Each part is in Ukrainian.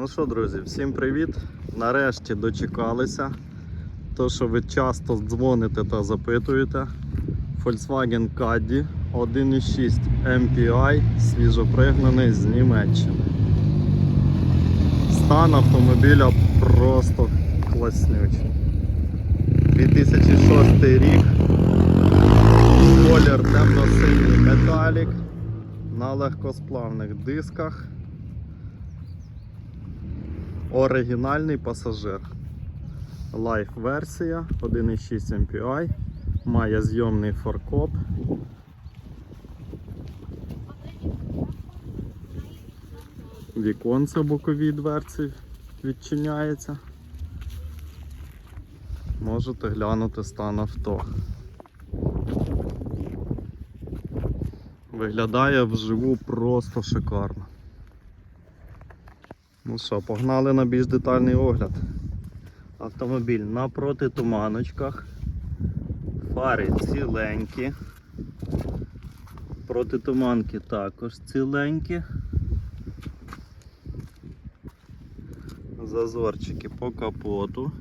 Ну що, друзі, всім привіт! Нарешті дочекалися. То, що ви часто дзвоните та запитуєте. Volkswagen Caddy 1.6 MPI свіжопригнаний з Німеччини. Стан автомобіля просто класнючий. 2006 рік. Колір темно-синій металік на легкосплавних дисках. Оригінальний пасажир. Life версія 1.6 MPI. Має зйомний форкоп. Віконце бокові дверці відчиняється. Можете глянути стан авто. Виглядає вживу просто шикарно. Ну що, погнали на більш детальний огляд. Автомобіль на протитуманочках. Фари ціленькі. Протитуманки також ціленькі. Зазорчики по капоту.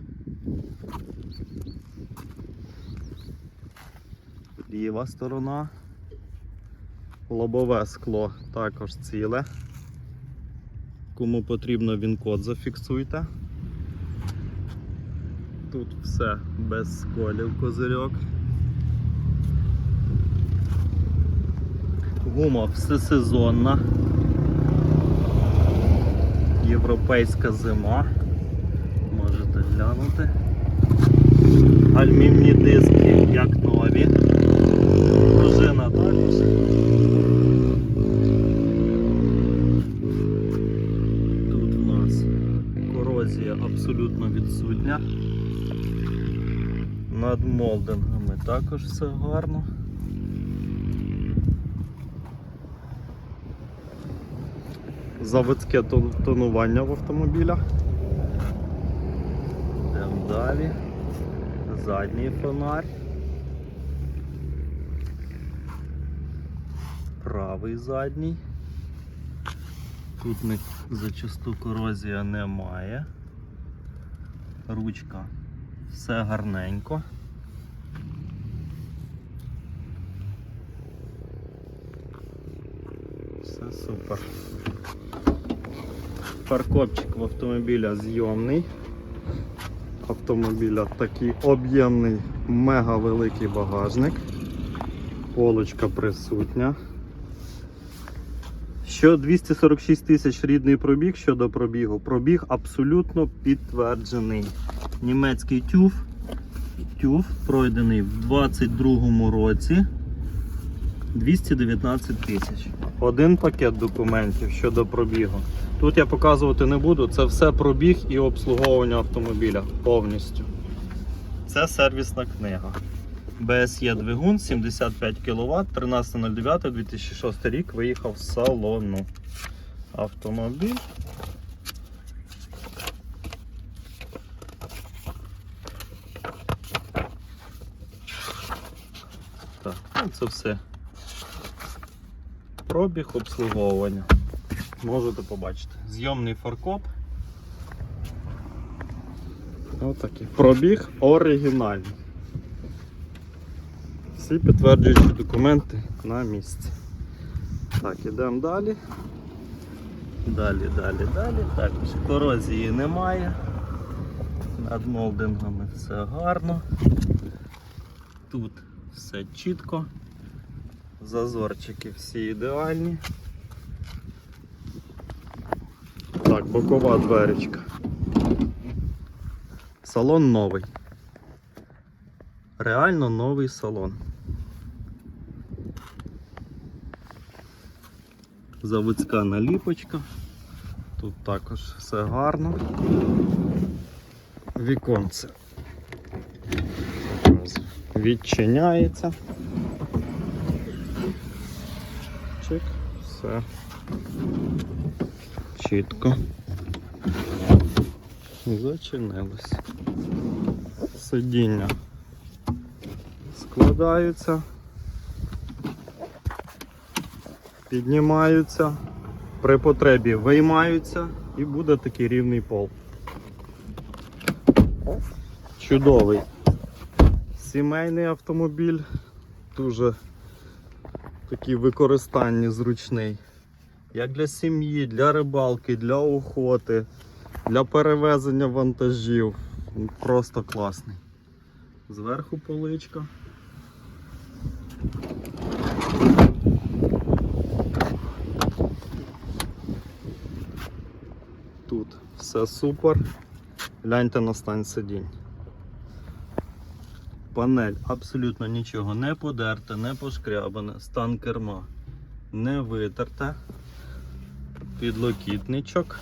Ліва сторона. Лобове скло також ціле. Кому потрібно він код зафіксуйте. Тут все без сколів козирьок. Гума всесезонна. Європейська зима. Можете глянути. Альмівні диски як нові. Пружина також. Тут у нас корозія абсолютно відсутня. Над молдингами також все гарно. Заводське тонування в автомобілях. Йдемо далі. Задній фонарь. Правий задній. Тут зачасту корозія немає. Ручка все гарненько. Все супер. Паркопчик в автомобіля зйомний. Автомобіля такий об'ємний, мега великий багажник. Полочка присутня. Що 246 тисяч рідний пробіг щодо пробігу. Пробіг абсолютно підтверджений. Німецький тюф. Тюф пройдений в 22 році 219 тисяч. Один пакет документів щодо пробігу. Тут я показувати не буду, це все пробіг і обслуговування автомобіля повністю. Це сервісна книга. BSE двигун 75 кВт, 13.09.2006 рік виїхав з салону. Автомобіль. Так, ну це все. Пробіг обслуговування. Можете побачити. Зйомний фаркоп. Отакий. Пробіг оригінальний. Всі підтверджуючі документи на місці. Так, ідемо далі. Далі, далі, далі. Також корозії немає. Над молдингами все гарно. Тут все чітко. Зазорчики всі ідеальні. Так, бокова дверечка. Салон новий. Реально новий салон. Заводська наліпочка. Тут також все гарно. Віконце. Відчиняється. Все. Чітко. Зачинилось. Сидіння складаються, піднімаються, При потребі виймаються і буде такий рівний пол. Чудовий сімейний автомобіль, дуже такий використання зручний. Як для сім'ї, для рибалки, для охоти, для перевезення вантажів. Просто класний. Зверху поличка. Тут все супер. Гляньте на стан сидінь. Панель абсолютно нічого не подерте, не пошкрябане, стан керма не витерте. Підлокітничок.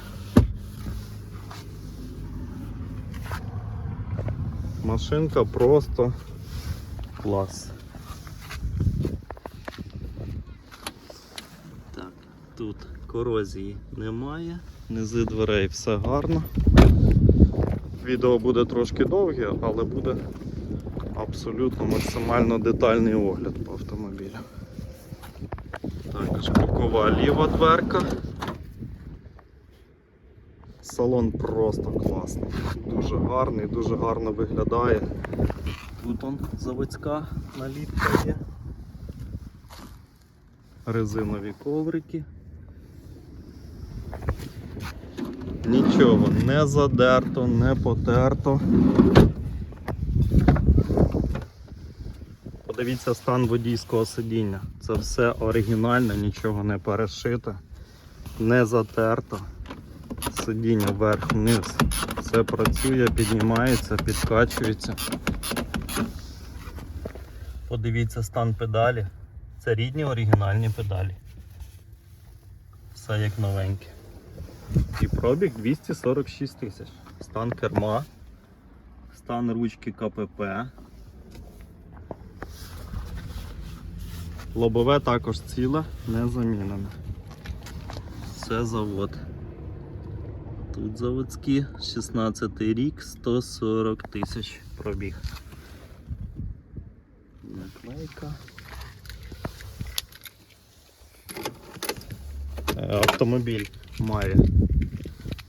Машинка просто клас. Так, тут корозії немає, низи дверей все гарно. Відео буде трошки довге, але буде абсолютно максимально детальний огляд по автомобілю. Також бокова ліва дверка. Салон просто класний, дуже гарний, дуже гарно виглядає. Тут он заводська наліпка є. Резинові коврики. Нічого не задерто, не потерто. Подивіться стан водійського сидіння. Це все оригінально, нічого не перешито, не затерто. Сидіння вверх-вниз. Все працює, піднімається, підкачується. Подивіться стан педалі. Це рідні оригінальні педалі. Все як новеньке. І пробіг 246 тисяч. Стан керма, стан ручки КПП. Лобове також ціле, не замінене. Це завод. Тут заводські 16 рік, 140 тисяч пробіг. Наклейка. Е, Автомобіль має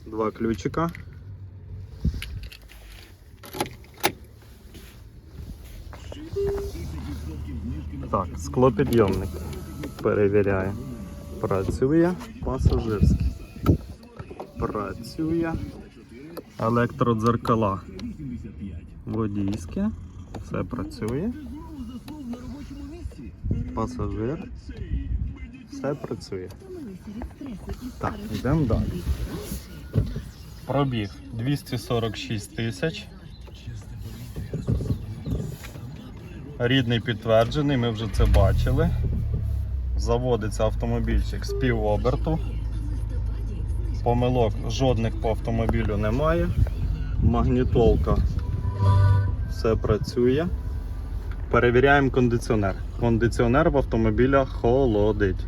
два ключика. Так, склопідйомник. Перевіряє. Працює пасажирський. Працює. Електродзеркала. Водійське. Все працює. Пасажир. Все працює. Так, йдемо далі. Пробіг 246 тисяч. Рідний підтверджений, ми вже це бачили. Заводиться автомобільчик з півоберту. Помилок жодних по автомобілю немає. Магнітолка все працює. Перевіряємо кондиціонер. Кондиціонер в автомобілях холодить.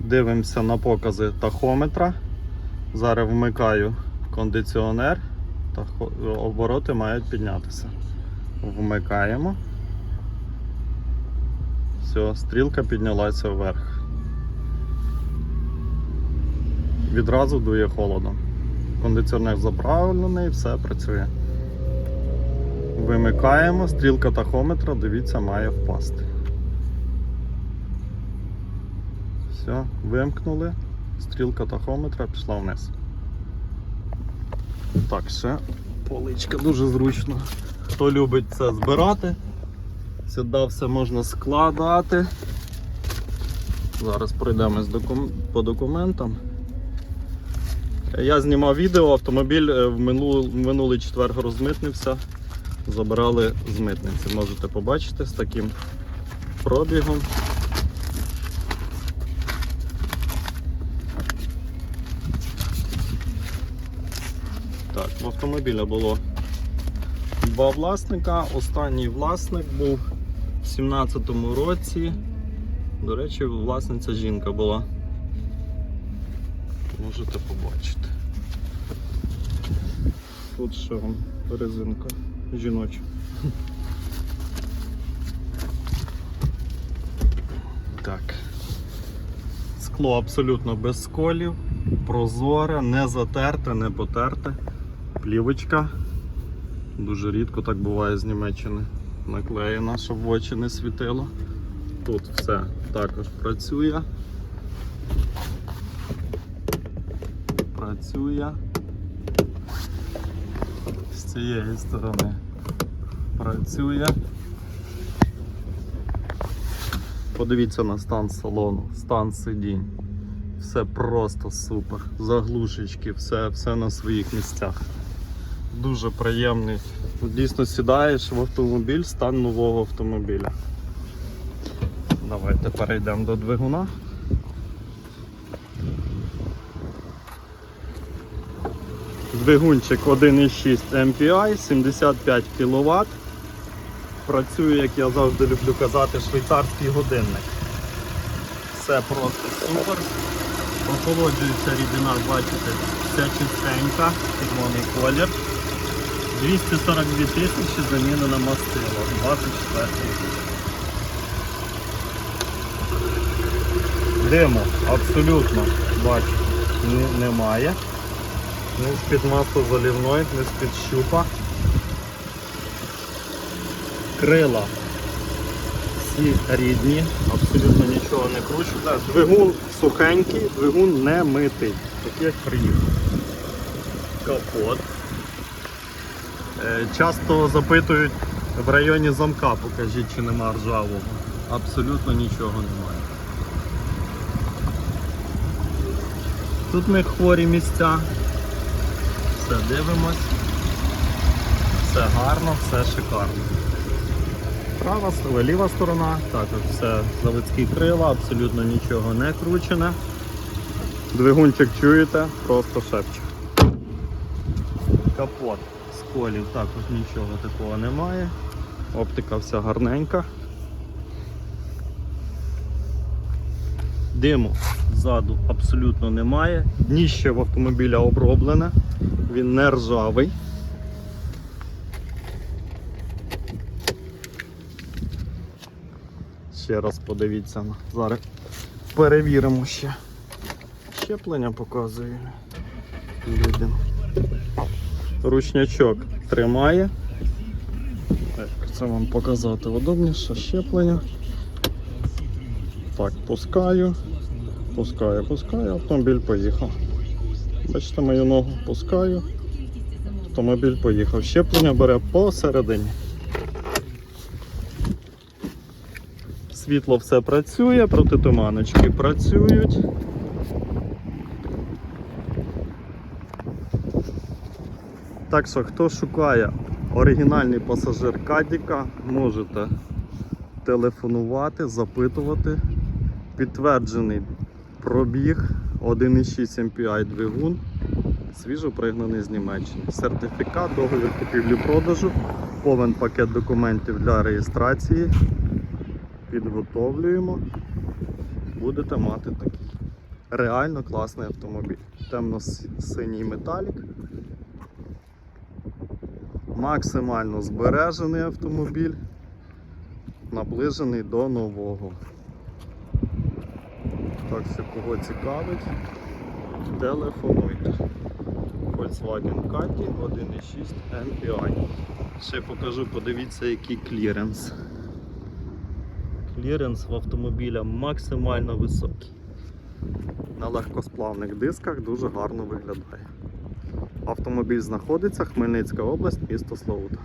Дивимося на покази тахометра. Зараз вмикаю кондиціонер. Обороти мають піднятися. Вмикаємо. Все, стрілка піднялася вверх. Відразу дує холодом. Кондиціонер заправлений, все працює. Вимикаємо, стрілка тахометра, дивіться, має впасти. Все, вимкнули, стрілка тахометра пішла вниз. Так, ще поличка дуже зручно. Хто любить це збирати, сюди все можна складати. Зараз пройдемось по документам. Я знімав відео, автомобіль е, в минулий четвер розмитнився. Забирали з митниці. Можете побачити з таким пробігом. Так, в автомобіля було два власника. Останній власник був в 17-му році. До речі, власниця жінка була. Можете побачити. Тут ще вам резинка жіноча. Так. Скло абсолютно без сколів, прозоре, не затерте, не потерте. Плівочка. Дуже рідко так буває з Німеччини. Наклеєна, щоб в очі не світило. Тут все також працює. Працює. З цієї сторони працює. Подивіться на стан салону, стан сидінь. Все просто супер. Заглушечки, все, все на своїх місцях. Дуже приємний. Дійсно сідаєш в автомобіль, стан нового автомобіля. Давайте перейдемо до двигуна. Двигунчик 1,6 MPI, 75 кВт. Працює, як я завжди люблю казати, швейцарський годинник. Все просто супер. Охолоджується рідина, бачите, вся чистенька, червоний колір. 242 тисячі замінена мастило. 24 Диму абсолютно ні- немає. Ні з-під масла залівної, ні з-під щупа. Крила всі рідні, абсолютно нічого не кручу. Двигун сухенький, двигун не митий, такий як приїхав. Капот. Е, Часто запитують в районі замка, покажіть, чи нема ржавого. Абсолютно нічого немає. Тут ми хворі місця. Все дивимось. Все гарно, все шикарно. Права, ліва сторона, також все заводські крила, абсолютно нічого не кручене. Двигунчик чуєте, просто шепче. Капот з також нічого такого немає. Оптика вся гарненька. Диму ззаду абсолютно немає. Дніще в автомобіля оброблене, він не ржавий. Ще раз подивіться. Зараз перевіримо ще. Щеплення показує людям. Ручнячок тримає. Це вам показати удобніше щеплення. Так, пускаю. Пускаю, пускаю, автомобіль поїхав. Бачите мою ногу, пускаю. Автомобіль поїхав. Щеплення бере посередині. Світло все працює, протитуманочки працюють. Так що, хто шукає оригінальний пасажир Кадіка, можете телефонувати, запитувати. Підтверджений пробіг 1,6 MPI двигун, свіжо пригнаний з Німеччини. Сертифікат, договір купівлі-продажу, повен пакет документів для реєстрації. Підготовлюємо. Будете мати такий реально класний автомобіль. Темно-синій металік. Максимально збережений автомобіль, наближений до нового. Так що кого цікавить, телефонуйте. Volkswagen Caddy 1.6 MPI. Ще покажу, подивіться, який кліренс. Кліренс в автомобіля максимально високий. На легкосплавних дисках дуже гарно виглядає. Автомобіль знаходиться Хмельницька область, місто Славута.